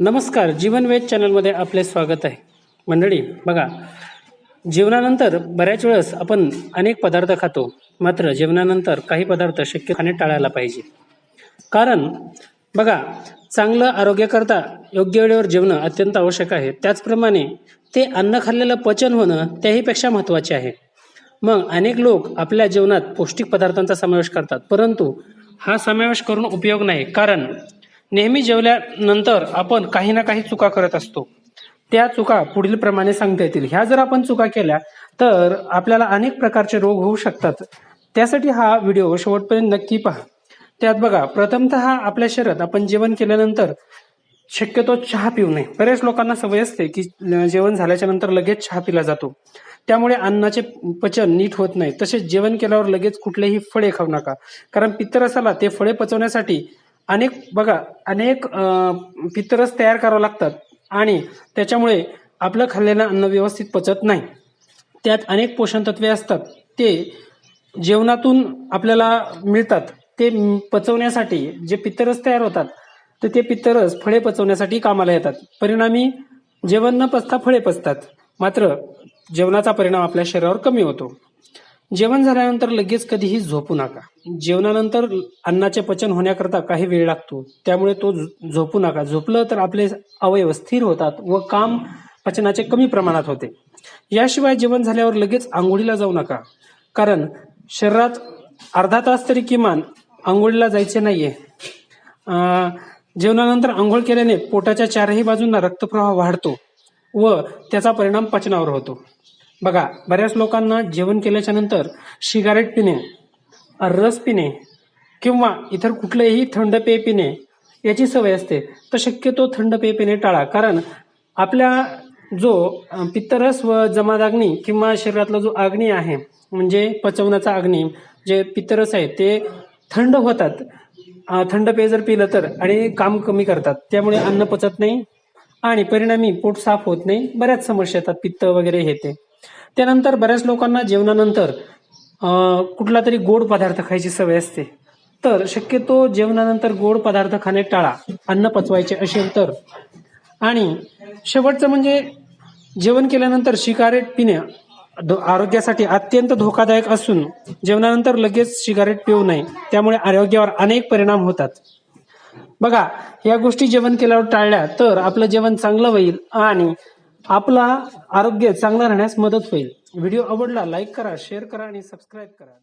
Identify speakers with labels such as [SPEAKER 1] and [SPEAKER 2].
[SPEAKER 1] नमस्कार जीवन वेद चॅनलमध्ये आपले स्वागत आहे. मंडळी बघा जेवणानंतर बऱ्याच वेळेस आपण अनेक पदार्थ खातो मात्र जेवणानंतर काही पदार्थ शक्य खाणे टाळायला पाहिजे. कारण बघा चांगलं आरोग्याकरता योग्य वेळेवर जेवणं अत्यंत आवश्यक आहे. त्याचप्रमाणे ते अन्न खाल्लेलं पचन होणं त्याहीपेक्षा महत्त्वाचे आहे. मग अनेक लोक आपल्या जेवणात पौष्टिक पदार्थांचा समावेश करतात परंतु हा समावेश करून उपयोग नाही. कारण नेहमी जेवल्यानंतर आपण काही ना काही चुका करत असतो. त्या चुका पुढील प्रमाणे सांगता येतील. ह्या जर आपण चुका केल्या तर आपल्याला अनेक प्रकारचे रोग होऊ शकतात. त्यासाठी हा व्हिडिओ शेवटपर्यंत नक्की पहा. त्यात बघा प्रथमतः आपल्या शरीरात आपण जेवण केल्यानंतर शक्यतो चहा पिऊ नये. बरेच लोकांना सवय असते की जेवण झाल्याच्यानंतर लगेच चहा पिला जातो. त्यामुळे अन्नाचे पचन नीट होत नाही. तसेच जेवण केल्यावर लगेच कुठलेही फळे खाऊ नका. कारण पित्तरसाला ते फळे पचवण्यासाठी अनेक बघा अनेक पित्तरस तयार करावं लागतात. आणि त्याच्यामुळे आपलं खाल्लेलं अन्न व्यवस्थित पचत नाही. त्यात अनेक पोषण तत्वे असतात. ते जेवणातून आपल्याला मिळतात. ते पचवण्यासाठी जे पित्तरस तयार होतात तर ते पित्तरस फळे पचवण्यासाठी कामाला येतात. परिणामी जेवण न पचता फळे पचतात. मात्र जेवणाचा परिणाम आपल्या शरीरावर कमी होतो. जेवण झाल्यानंतर लगेच कधीही झोपू नका. जेवणानंतर अन्नाचे पचन होण्याकरता काही वेळ लागतो. त्यामुळे तो झो- झोपू नका. झोपलं तर आपले अवयव स्थिर होतात व काम पचनाचे कमी प्रमाणात होते. याशिवाय जेवण झाल्यावर लगेच आंघोळीला जाऊ नका. कारण शरीरात अर्धा तास तरी किमान आंघोळीला जायचे नाहीये. जेवणानंतर आंघोळ केल्याने पोटाच्या चारही बाजूंना रक्तप्रवाह वाढतो व त्याचा परिणाम पचनावर होतो. बघा बऱ्याच लोकांना जेवण केल्याच्यानंतर सिगारेट पिणे रस पिणे किंवा इतर कुठलेही थंड पेय पिणे याची सवय असते. तर शक्यतो थंड पेय पिणे टाळा. कारण आपल्या जो पित्तरस व जमादाग्नी किंवा शरीरातला जो अग्नी आहे म्हणजे पचवण्याचा अग्नी जे पित्तरस आहे ते थंड होतात. थंड पेय जर पिलं तर आणि काम कमी करतात. त्यामुळे अन्न पचत नाही आणि परिणामी पोट साफ होत नाही. बऱ्याच समस्या येतात. पित्त वगैरे हे ते. त्यानंतर बऱ्याच लोकांना जेवणानंतर कुठला तरी गोड पदार्थ खायची सवय असते. तर शक्यतो जेवणानंतर गोड पदार्थ खाणे टाळा अन्न पचवायचे असेल तर. आणि शेवटचं म्हणजे जेवण केल्यानंतर सिगारेट पिणे आरोग्यासाठी अत्यंत धोकादायक असून जेवणानंतर लगेच सिगारेट पिऊ नये त्यामुळे आरोग्यावर अनेक परिणाम होतात. बघा या गोष्टी जेवण केल्यावर टाळल्या तर आपलं जेवण चांगलं होईल आणि आपला आरोग्य चांगलं राहण्यास मदत होईल. व्हिडिओ आवडला लाईक करा शेअर करा आणि सबस्क्राईब करा.